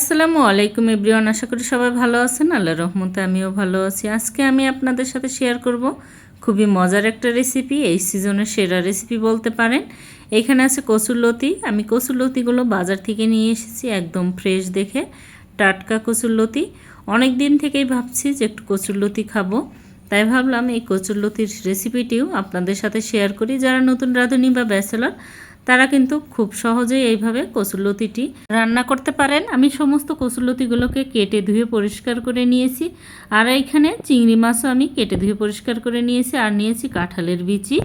আসসালামু আলাইকুম এভরিওয়ান, আশা করি সবাই ভালো আছেন। আল্লাহ রহমতে আমিও ভালো আছি। আজকে আমি আপনাদের সাথে শেয়ার করব খুবই মজার একটা রেসিপি এই সিজনের সেরা রেসিপি বলতে পারেন। এখানে আছে কচুরলতি আমি কচুরলতিগুলো বাজার থেকে নিয়ে এসেছি একদম ফ্রেশ দেখে, টাটকা কচুরলতি অনেক দিন থেকেই ভাবছি যে একটু কচুরলতি খাব। তাই ভাবলাম এই কচুরলতির রেসিপিটিও আপনাদের সাথে শেয়ার করি। যারা নতুন রাঁধুনি বা ব্যাচেলর তারা কিন্তু খুব সহজেই এইভাবে কচুরলতিটি রান্না করতে পারেন। আমি সমস্ত কচুরলতিগুলোকে কেটে ধুয়ে পরিষ্কার করে নিয়েছি। আর এইখানে চিংড়ি মাছও আমি কেটে ধুয়ে পরিষ্কার করে নিয়েছি। আর নিয়েছি কাঁঠালের বিচি।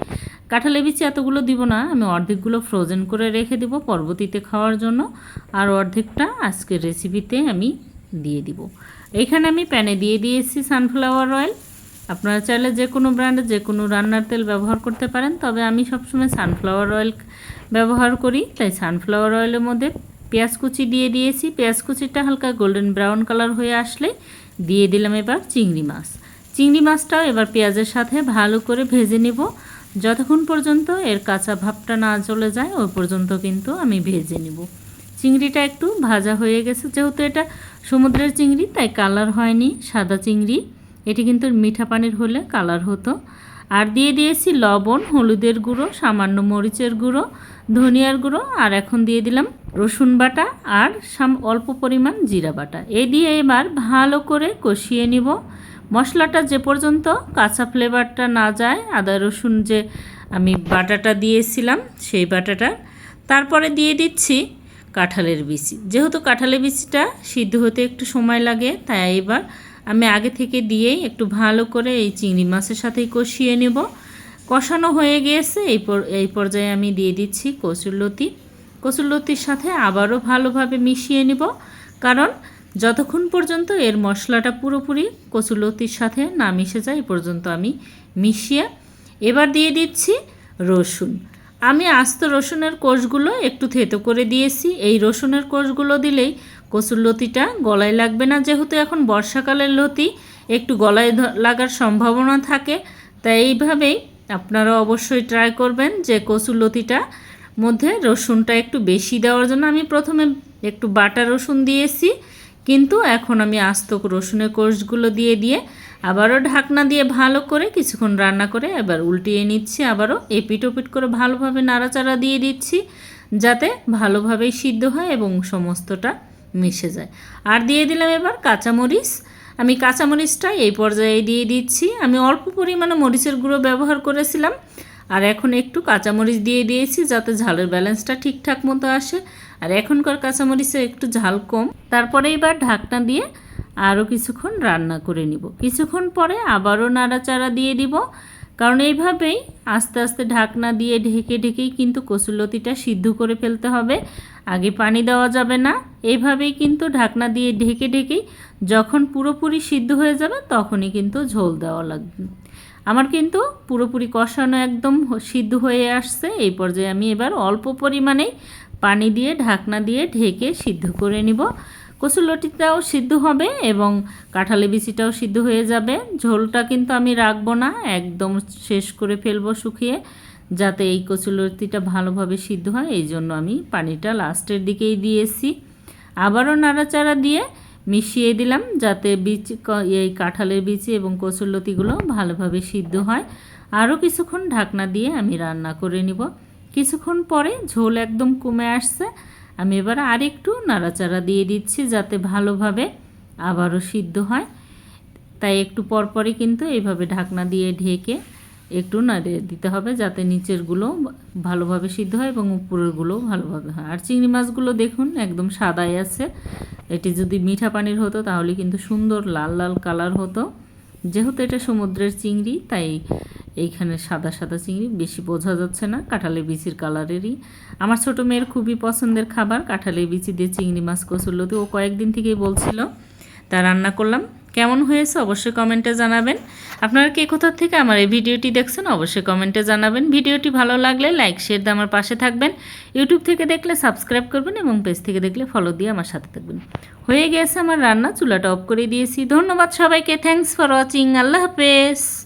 কাঁঠালের বিচি এতগুলো দিব না, আমি অর্ধেকগুলো ফ্রোজেন করে রেখে দিব পরবর্তীতে খাওয়ার জন্য। আর অর্ধেকটা আজকের রেসিপিতে আমি দিয়ে দিব। এইখানে আমি প্যানে দিয়ে দিয়েছি সানফ্লাওয়ার অয়েল আপনারা চাইলে যে কোনো ব্র্যান্ডের যে কোনো রান্নার তেল ব্যবহার করতে পারেন। তবে আমি সবসময় সানফ্লাওয়ার অয়েল ব্যবহার করি, তাই সানফ্লাওয়ার অয়েলের মধ্যে পেঁয়াজ কুচি দিয়ে দিয়েছি। পেঁয়াজ কুচিটা হালকা গোল্ডেন ব্রাউন কালার হয়ে আসলে দিয়ে দিলাম এবার চিংড়ি মাছ। চিংড়ি মাছটাও এবার পেঁয়াজের সাথে ভালো করে ভেজে নেব। যতক্ষণ পর্যন্ত এর কাঁচা ভাবটা না চলে যায়, ওই পর্যন্ত কিন্তু আমি ভেজে নেব। চিংড়িটা একটু ভাজা হয়ে গেছে, যেহেতু এটা সমুদ্রের চিংড়ি, তাই কালার হয়নি, সাদা চিংড়ি। এটি কিন্তু মিঠা পানির হলে কালার হতো। আর দিয়ে দিয়েছি লবণ, হলুদের গুঁড়ো, সামান্য মরিচের গুঁড়ো, ধনিয়ার গুঁড়ো, আর এখন দিয়ে দিলাম রসুন বাটা আর সাম অল্প পরিমাণ জিরা বাটা। এ দিয়ে এবার ভালো করে কষিয়ে নিব। মশলাটা যে পর্যন্ত কাঁচা ফ্লেভারটা না যায়, আদা, রসুন যে আমি বাটাটা দিয়েছিলাম সেই বাটাটা, তারপরে দিয়ে দিচ্ছি কাঁঠালের বিচি। যেহেতু কাঁঠালের বিচিটা সিদ্ধ হতে একটু সময় লাগে, তাই এবার আমি আগে থেকে দিয়েই একটু ভালো করে এই চিংড়ি মাছের সাথেই কষিয়ে নেব। কষানো হয়ে গিয়েছে এই এই পর্যায়ে আমি দিয়ে দিচ্ছি কচুরলতি কচুরলতির সাথে আবারও ভালোভাবে মিশিয়ে নেব, কারণ যতক্ষণ পর্যন্ত এর মশলাটা পুরোপুরি কচুরলতির সাথে না মিশে যায়, এই পর্যন্ত আমি মিশিয়ে এবার দিয়ে দিচ্ছি রসুন। আমি আস্ত রসুনের কোষগুলো একটু থেতো করে দিয়েছি। এই রসুনের কোষগুলো দিলেই কচুর লতিটা গলায় লাগবে না, যেহেতু এখন বর্ষাকালের লতি, একটু গলায় লাগার সম্ভাবনা থাকে। তাই এইভাবেই আপনারা অবশ্যই ট্রাই করবেন যে কচুর লতিটা মধ্যে রসুনটা একটু বেশি দেওয়ার জন্য। আমি প্রথমে একটু বাটা রসুন দিয়েছি, কিন্তু এখন আমি আস্ত রসুনের কোষগুলো দিয়ে দিয়ে আবারও ঢাকনা দিয়ে ভালো করে কিছুক্ষণ রান্না করে এবার উল্টিয়ে নিচ্ছি, আবারও এপিট ওপিট করে ভালোভাবে নাড়াচাড়া দিয়ে দিচ্ছি, যাতে ভালোভাবেই সিদ্ধ হয় এবং সমস্তটা মিশে যায়। আর দিয়ে দিলাম এবার কাঁচামরিচ। আমি কাঁচামরিচটা এই পর্যায়ে দিয়ে দিচ্ছি। আমি অল্প পরিমাণে মরিচের গুঁড়ো ব্যবহার করেছিলাম। আর এখন একটু কাঁচামরিচ দিয়ে দিয়েছি যাতে ঝালের ব্যালেন্সটা ঠিকঠাক মতো আসে। আর এখনকার কাঁচামরিচে একটু ঝাল কম। তারপরে এবার ঢাকনা দিয়ে আরও কিছুক্ষণ রান্না করে নিব। কিছুক্ষণ পরে আবারও নাড়াচাড়া দিয়ে দিব। কারণ এইভাবেই আস্তে আস্তে ঢাকনা দিয়ে ঢেকে ঢেকেই কিন্তু কচুলতিটা সিদ্ধ করে ফেলতে হবে। আগে পানি দেওয়া যাবে না। এইভাবেই কিন্তু ঢাকনা দিয়ে ঢেকে ঢেকেই যখন পুরোপুরি সিদ্ধ হয়ে যাবে তখনই কিন্তু ঝোল দেওয়া লাগবে। আমার কিন্তু পুরোপুরি কষানো একদম সিদ্ধ হয়ে আসছে। এই পর্যায়ে আমি এবার অল্প পরিমাণেই পানি দিয়ে ঢাকনা দিয়ে ঢেকে সিদ্ধ করে নিব। কচুলটিটাও সিদ্ধ হবে এবং কাঁঠালি বিচিটাও সিদ্ধ হয়ে যাবে। ঝোলটা কিন্তু আমি রাখব না, একদম শেষ করে ফেলব শুকিয়ে। যাতে এই কচুলতিটা ভালোভাবে সিদ্ধ হয়, এই জন্য আমি পানিটা লাস্টের দিকেই দিয়েছি আবারও নাড়াচাড়া দিয়ে মিশিয়ে দিলাম যাতে বীজ এই কাঁঠালের বিচি এবং কচুরলতিগুলো ভালোভাবে সিদ্ধ হয়। আরও কিছুক্ষণ ঢাকনা দিয়ে আমি রান্না করে নিব। কিছুক্ষণ পরে ঝোল একদম কমে আসছে। আমি এবার আরেকটু নাড়াচাড়া দিয়ে দিচ্ছি যাতে ভালোভাবে আবারও সিদ্ধ হয়। তাই একটু পরপরই কিন্তু এইভাবে ঢাকনা দিয়ে ঢেকে একটু নাড়ে দিতে হবে যাতে নিচেরগুলো ভালোভাবে সিদ্ধ হয় এবং উপরেরগুলোও ভালোভাবে হয়। আর চিংড়ি মাছগুলো দেখুন, একদম সাদাই আছে। এটি যদি মিঠা পানির হতো তাহলে কিন্তু সুন্দর লাল লাল কালার হতো। যেহেতু এটা সমুদ্রের চিংড়ি, তাই এইখানে সাদা সাদা চিংড়ি বেশি বোঝা যাচ্ছে না, কাঁঠালের বিচির কালারেরই। আমার ছোটো মেয়ের খুবই পছন্দের খাবার, কাঁঠালের বিচি দিয়ে চিংড়ি মাছ কচুরলতি ও কয়েকদিন থেকেই বলছিল, তা রান্না করলাম। কেমন হয়েছে অবশ্যই কমেন্টে জানাবেন। আপনারা কে কোথা থেকে আমার এই ভিডিওটি দেখছেন অবশ্যই কমেন্টে জানাবেন। ভিডিওটি ভালো লাগলে লাইক, শেয়ার দিয়ে আমার পাশে থাকবেন। ইউটিউব থেকে দেখলে সাবস্ক্রাইব করবেন এবং পেজ থেকে দেখলে ফলো দিয়ে আমার সাথে থাকবেন। হয়ে গেছে আমার রান্না, চুলাটা অফ করে দিয়েছি। ধন্যবাদ সবাইকে। Thanks for watching. আল্লাহ হাফেজ।